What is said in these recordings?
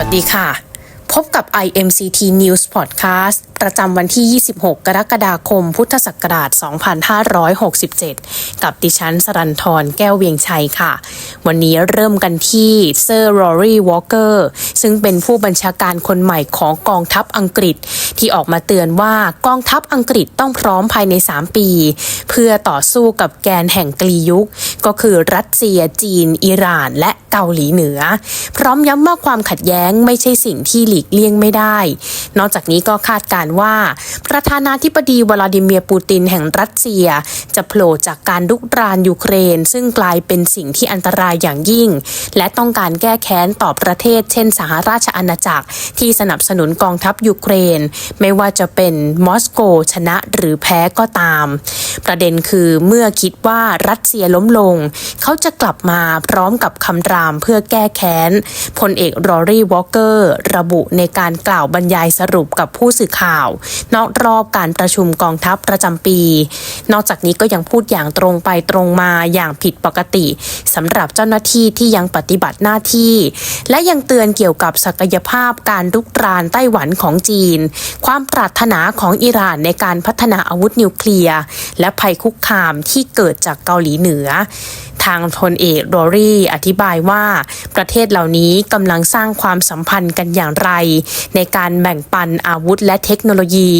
วัสดีค่ะ พบกับ IMCT News Podcast ประจำวันที่ 26 กรกฎาคม พุทธศักราช 2567 กับดิฉันสรันทรแก้วเวียงชัยค่ะ วันนี้เริ่มกันที่เซอร์รอรี่วอลเกอร์ซึ่งเป็นผู้บัญชาการคนใหม่ของกองทัพอังกฤษ ที่ออกมาเตือนว่ากองทัพอังกฤษต้องพร้อมภายใน 3 ปี เพื่อต่อสู้กับแกนแห่งกลียุค ก็คือรัสเซียจีน อิหร่าน และเกาหลีเหนือ พร้อมย้ำว่าความขัดแย้งไม่ใช่สิ่งที่หลีกเลี่ยงไม่ได้ นอกจากนี้ก็คาดการ์ว่า ประธานาธิบดีวลาดิเมียร์ปูตินแห่งรัสเซีย จะโผล่จากการลุกรานยูเครน ซึ่งกลายเป็นสิ่งที่อันตรายอย่างยิ่ง และต้องการแก้แค้นต่อประเทศ เช่น สหราชอาณาจักร ที่สนับสนุนกองทัพยูเครน ไม่ว่าจะเป็นมอสโก ชนะหรือแพ้ก็ตาม ประเด็นคือเมื่อคิดว่ารัสเซียล้มลง เขาจะกลับมาพร้อมกับคำรามเพื่อแก้แค้นพลเอกรอรี่วอลเกอร์ ระบุในการกล่าวบรรยายสรุปกับผู้สื่อข่าว นอกรอบการประชุมกองทัพประจำปี นอกจากนี้ก็ยังพูดอย่างตรงไปตรงมาอย่างผิดปกติสำหรับเจ้าหน้าที่ที่ยังปฏิบัติหน้าที่ และยังเตือนเกี่ยวกับศักยภาพการลุกรานไต้หวันของจีน ความปรารถนาของอิหร่านในการพัฒนาอาวุธนิวเคลียร์ และภัยคุกคามที่เกิดจากเกาหลีเหนือ ทางพลเอกโรรี่อธิบายว่าประเทศเหล่านี้กำลังสร้างความสัมพันธ์กันอย่างไร ในการแบ่งปันอาวุธและเทคโนโลยี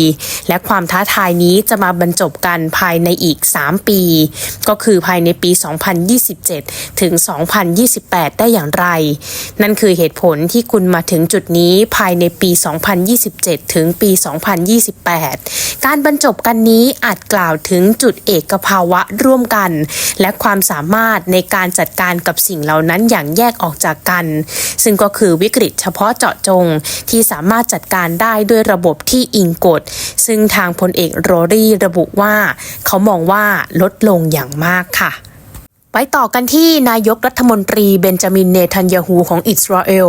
และความท้าทายนี้จะมาบรรจบกันภายในอีก 3 ปี ก็คือภายในปี 2027 ถึง 2028 ได้อย่างไร นั่นคือเหตุผลที่คุณมาถึงจุดนี้ภายในปี 2027 ถึงปี 2028 การบรรจบกันนี้อาจกล่าวถึงจุดเอกภาวะร่วมกัน และความสามารถในการจัดการกับสิ่งเหล่านั้นอย่างแยกออกจากกัน ซึ่งก็คือวิกฤตเฉพาะเจาะจงที่สามารถจัดการได้ด้วยวยระบบที่อิงกฎ ซึ่งทางพลเอกโรรี่ระบุว่า เขามองว่าลดลงอย่างมากค่ะ ไปต่อกันที่นายกรัฐมนตรีเบนจามินเนทันยาฮูของอิสราเอล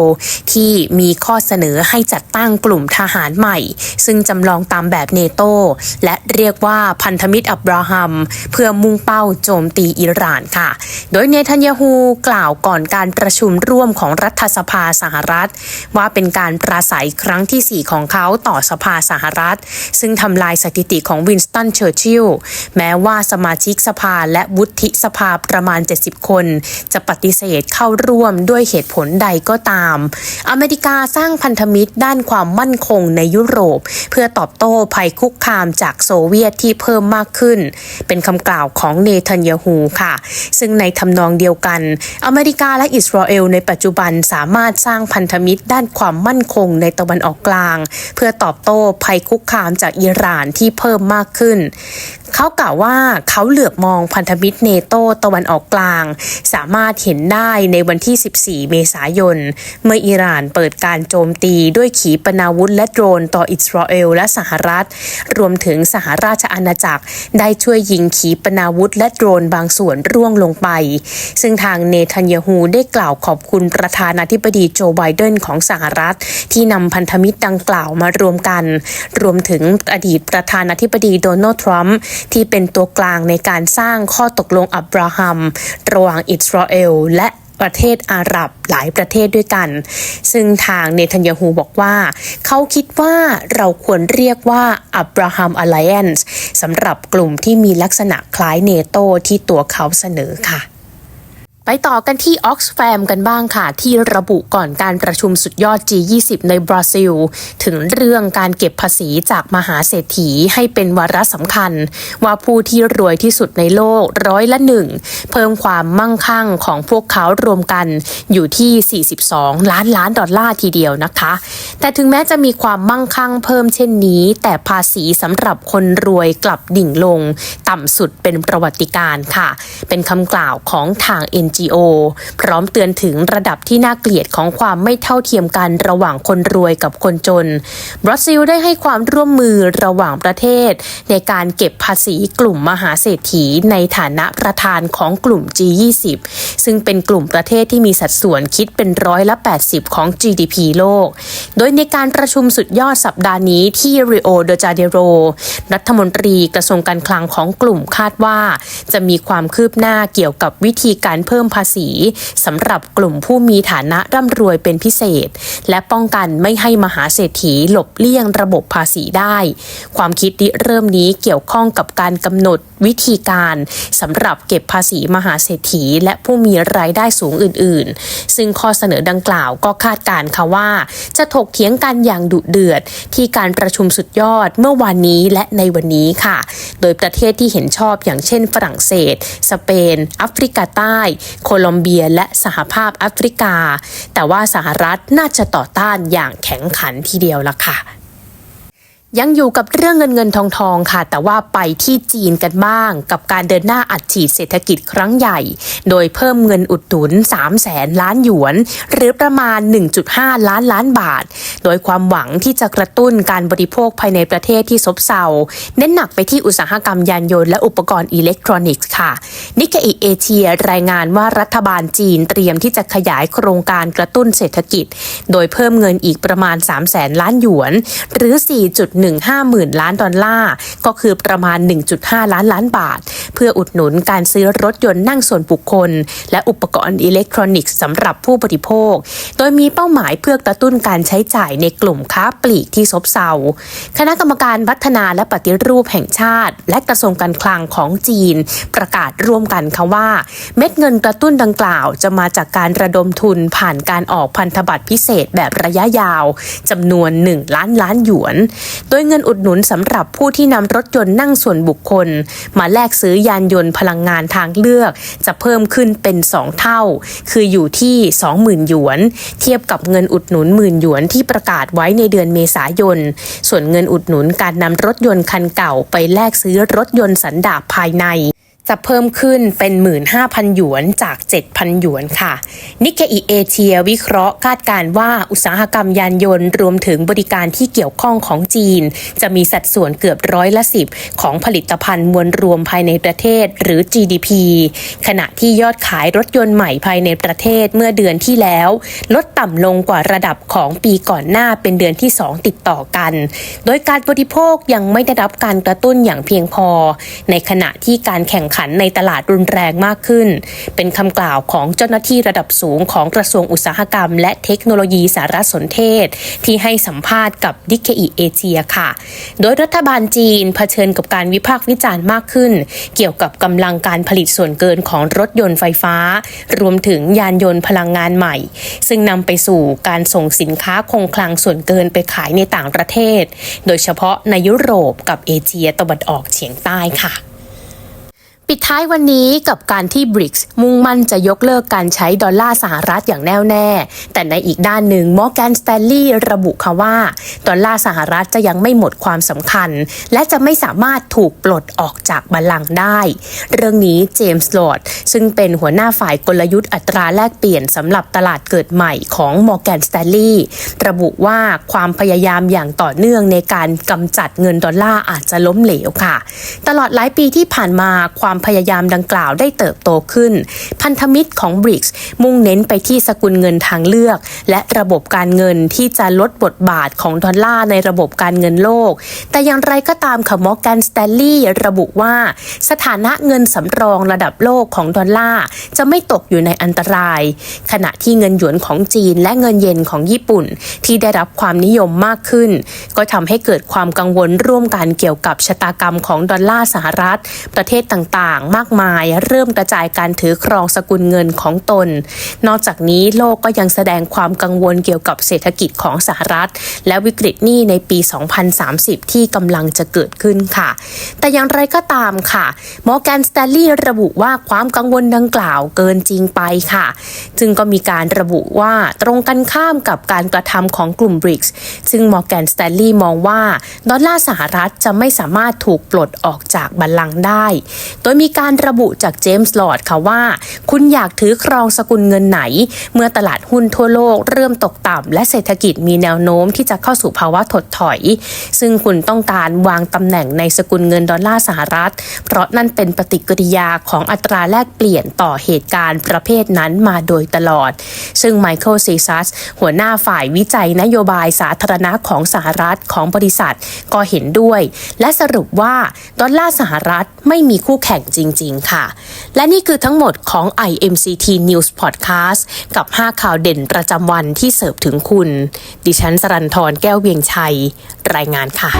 ที่มีข้อเสนอให้จัดตั้งกลุ่มทหารใหม่ ซึ่งจำลองตามแบบเนโตและเรียกว่าพันธมิตรอับราฮัม เพื่อมุ่งเป้าโจมตีอิหร่านค่ะ โดยเนทันยาฮูกล่าวก่อนการประชุมร่วมของรัฐสภาสหรัฐ ว่าเป็นการปราศัยครั้งที่ 4 ของเขาต่อสภาสหรัฐ ซึ่งทำลายสถิติของวินสตันเชอร์ชิลล์แม้ว่าสมาชิกสภาและวุฒิสภาประมาณาณ 70 คน จะปฏิเสธเข้าร่วมด้วยเหตุผลใดก็ตาม อเมริกาสร้างพันธมิตรด้านความมั่นคงในยุโรป เพื่อตอบโต้ภัยคุกคามจากโซเวียตที่เพิ่มมากขึ้น เป็นคำกล่าวของเนทันยาฮูค่ะ ซึ่งในทำนองเดียวกัน อเมริกาและอิสราเอลในปัจจุบันสามารถสร้างพันธมิตรด้านความมั่นคงในตะวันออกกลาง เพื่อตอบโต้ภัยคุกคามจากอิหร่านที่เพิ่มมากขึ้น เขากล่าวว่าเขาเหลือบมองพันธมิตรเนโตตะวันออกกลาง สามารถเห็นได้ในวันที่ 14 เมษายน เมื่ออิหร่านเปิดการโจมตีด้วยขีปนาวุธและโดรนต่ออิสราเอลและสหรัฐ รวมถึงสหราชอาณาจักร ได้ช่วยยิงขีปนาวุธและโดรนบางส่วนร่วงลงไป ซึ่งทางเนทันยาฮูได้กล่าวขอบคุณประธานาธิบดีโจไบเดนของสหรัฐ ที่นำพันธมิตรดังกล่าวมารวมกัน รวมถึงอดีตประธานาธิบดีโดนัลด์ทรัมป์ที่เป็นตัวกลางในการสร้างข้อตกลงอับราฮัม ระหว่างอิสราเอลและประเทศอาหรับหลายประเทศด้วยกัน ซึ่งทางเนทันยาฮูบอกว่า เขาคิดว่าเราควรเรียกว่าอับราฮัมอ l ล a นซ์สำหรับกลุ่มที่มีลักษณะคล้ายเนโตที่ตัวเขาเสนอค่ะ ไปต่อกันที่ Oxfam กันบ้างค่ะ ที่ระบุก่อนการประชุมสุดยอด G20 ในบราซิล ถึงเรื่องการเก็บภาษีจากมหาเศรษฐีให้เป็นวาระสำคัญ ว่าผู้ที่รวยที่สุดในโลกร้อยละหนึ่ง เพิ่มความมั่งคั่งของพวกเขารวมกันอยู่ที่ 42 ล้านล้านดอลลาร์ทีเดียวนะคะ แต่ถึงแม้จะมีความมั่งคั่งเพิ่มเช่นนี้ แต่ภาษีสำหรับคนรวยกลับดิ่งลง ต่ำสุดเป็นประวัติการค่ะ เป็นคำกล่าวของทาง NGO พร้อมเตือนถึงระดับที่น่าเกลียดของความไม่เท่าเทียมกันระหว่างคนรวยกับคนจน บราซิลได้ให้ความร่วมมือระหว่างประเทศ ในการเก็บภาษีกลุ่มมหาเศรษฐีในฐานะประธานของกลุ่ม G20 ซึ่งเป็นกลุ่มประเทศที่มีสัดส่วนคิดเป็นร้อยละ 80 ของ GDP โลก โดยในการประชุมสุดยอดสัปดาห์นี้ที่ริโอเดจาเนโร รัฐมนตรีกระทรวงการคลังของกลุ่มคาดว่า จะมีความคืบหน้าเกี่ยวกับวิธีการเพิ่มมภาษีสำหรับกลุ่มผู้มีฐานะร่ำรวยเป็นพิเศษ และป้องกันไม่ให้มหาเศรษฐีหลบเลี่ยงระบบภาษีได้ ความคิดริเริ่มนี้เกี่ยวข้องกับการกำหนดวิธีการสำหรับเก็บภาษีมหาเศรษฐีและผู้มีรายได้สูงอื่น ๆ ซึ่งข้อเสนอดังกล่าวก็คาดการณ์ค่ะว่า จะถกเถียงกันอย่างดุเดือด ที่การประชุมสุดยอดเมื่อวานนี้และในวันนี้ค่ะ โดยประเทศที่เห็นชอบอย่างเช่น ฝรั่งเศส สเปนแอฟริกาใต้ โคลอมเบีย และสหภาพแอฟริกา แต่ว่าสหรัฐน่าจะต่อต้านอย่างแข็งขันทีเดียวละค่ะ ยังอยู่กับเรื่องเงินเงินทองทองค่ะ แต่ว่าไปที่จีนกันบ้าง กับการเดินหน้าอัดฉีดเศรษฐกิจครั้งใหญ่ โดยเพิ่มเงินอุดหนุน3แสนล้านหยวน หรือประมาณ 1.5 ล้านล้านบาท โดยความหวังที่จะกระตุ้นการบริโภคภายในประเทศที่ซบเซา เน้นหนักไปที่อุตสาหกรรมยานยนต์และอุปกรณ์อิเล็กทรอนิกส์ค่ะนิกเกอิเอเชียรายงานว่ารัฐบาลจีนเตรียมที่จะขยายโครงการกระตุ้นเศรษฐกิจ โดยเพิ่มเงินอีกประมาณ3แสนล้านหยวน หรือ 4.1 4.15หมื่นล้านดอลลาร์ ก็คือประมาณ 1.5 ล้านล้านบาท เพื่ออุดหนุนการซื้อรถยนต์นั่งส่วนบุคคล และอุปกรณ์อิเล็กทรอนิกส์สำหรับผู้บริโภค โดยมีเป้าหมายเพื่อกระตุ้นการใช้จ่ายในกลุ่มค้าปลีกที่ซบเซา คณะกรรมการพัฒนาและปฏิรูปแห่งชาติ และกระทรวงการคลังของจีน ประกาศร่วมกันค่ะว่า เม็ดเงินกระตุ้นดังกล่าวจะมาจากการระดมทุนผ่านการออกพันธบัตรพิเศษแบบระยะยาวจำนวน 1 ล้านล้านหยวน โดยเงินอุดหนุนสำหรับผู้ที่นำรถยนต์นั่งส่วนบุคคล มาแลกซื้อยานยนต์พลังงานทางเลือก จะเพิ่มขึ้นเป็น 2 เท่า คืออยู่ที่ 20,000 หยวน เทียบกับเงินอุดหนุนหมื่นหยวนที่ประกาศไว้ในเดือนเมษายน ส่วนเงินอุดหนุนการนำรถยนต์คันเก่าไปแลกซื้อรถยนต์สันดาปภายใน จะเพิ่มขึ้นเป็น 15,000 หยวนจาก 7,000 หยวนค่ะ นิกเกอิเอเชียวิเคราะห์คาดการณ์ว่าอุตสาหกรรมยานยนต์รวมถึงบริการที่เกี่ยวข้องของจีน จะมีสัดส่วนเกือบร้อยละสิบของผลิตภัณฑ์มวลรวมภายในประเทศหรือ GDP ขณะที่ยอดขายรถยนต์ใหม่ภายในประเทศเมื่อเดือนที่แล้ว ลดต่ำลงกว่าระดับของปีก่อนหน้าเป็นเดือนที่ 2 ติดต่อกัน โดยการบริโภคยังไม่ได้รับการกระตุ้นอย่างเพียงพอ ในขณะที่การแข่งขันในตลาดรุนแรงมากขึ้น เป็นคำกล่าวของเจ้าหน้าที่ระดับสูงของกระทรวงอุตสาหกรรม และเทคโนโลยีสารสนเทศ ที่ให้สัมภาษณ์กับดิเคอีเอเชียค่ะ โดยรัฐบาลจีนเผชิญกับการวิพากษ์วิจารณ์มากขึ้น เกี่ยวกับกำลังการผลิตส่วนเกินของรถยนต์ไฟฟ้า รวมถึงยานยนต์พลังงานใหม่ ซึ่งนำไปสู่การส่งสินค้าคงคลังส่วนเกินไปขายในต่างประเทศ โดยเฉพาะในยุโรปกับเอเชียตะวันออกเฉียงใต้ค่ะ ปิดท้ายวันนี้กับการที่ BRICS มุ่งมั่นจะยกเลิกการใช้ดอลลาร์สหรัฐอย่างแน่วแน่ แต่ในอีกด้านหนึ่งมอร์แกนสแตนลีย์ระบุค่ะว่า ดอลลาร์สหรัฐจะยังไม่หมดความสำคัญ และจะไม่สามารถถูกปลดออกจากบัลลังก์ได้ เรื่องนี้เจมส์ลอร์ดซึ่งเป็นหัวหน้าฝ่ายกลยุทธ์อัตราแลกเปลี่ยนสำหรับตลาดเกิดใหม่ของมอร์แกนสแตนลีย์ระบุว่าความพยายามอย่างต่อเนื่องในการกำจัดเงินดอลลาร์อาจจะล้มเหลวค่ะ ตลอดหลายปีที่ผ่านมาความพยายามดังกล่าวได้เติบโตขึ้น พันธมิตรของ BRICS มุ่งเน้นไปที่สกุลเงินทางเลือก และระบบการเงินที่จะลดบทบาทของดอลลาร์ในระบบการเงินโลก แต่อย่างไรก็ตามค่ะมอร์แกนสแตนลีย์ระบุว่า สถานะเงินสำรองระดับโลกของดอลลาร์จะไม่ตกอยู่ในอันตราย ขณะที่เงินหยวนของจีนและเงินเยนของญี่ปุ่น ที่ได้รับความนิยมมากขึ้น ก็ทำให้เกิดความกังวลร่วมกันเกี่ยวกับชะตากรรมของดอลลาร์สหรัฐ ประเทศต่างๆ มากมาย เริ่มกระจายการถือครองสกุลเงินของตน นอกจากนี้โลกก็ยังแสดงความกังวลเกี่ยวกับเศรษฐกิจของสหรัฐ และวิกฤตหนี้ในปี 2030 ที่กำลังจะเกิดขึ้นค่ะ แต่อย่างไรก็ตามค่ะมอร์แกนสแตลลี่ระบุว่าความกังวลดังกล่าวเกินจริงไปค่ะ จึงก็มีการระบุว่าตรงกันข้ามกับการกระทำของกลุ่ม BRICS ซึ่งมอร์แกนสแตลลี่มองว่า ดอลลาร์สหรัฐจะไม่สามารถถูกปลดออกจากบัลลังก์ได้ โดยยมีการระบุจากเจมส์ลอร์ดค่ะว่า คุณอยากถือครองสกุลเงินไหน เมื่อตลาดหุ้นทั่วโลกเริ่มตกต่ำและเศรษฐกิจมีแนวโน้มที่จะเข้าสู่ภาวะถดถอย ซึ่งคุณต้องการวางตำแหน่งในสกุลเงินดอลลาร์สหรัฐ เพราะนั่นเป็นปฏิกิริยาของอัตราแลกเปลี่ยนต่อเหตุการณ์ประเภทนั้นมาโดยตลอด ซึ่งไมเคิลซีซัสหัวหน้าฝ่ายวิจัยนโยบายสาธารณะของสหรัฐของบริษัทก็เห็นด้วย และสรุปว่าดอลลาร์สหรัฐไม่มีคู่แข่งจริง ๆ ค่ะ และนี่คือทั้งหมดของ IMCT News Podcast กับ 5 ข่าวเด่นประจำวันที่เสิร์ฟถึงคุณ ดิฉันสรันทรแก้วเวียงชัย รายงานค่ะ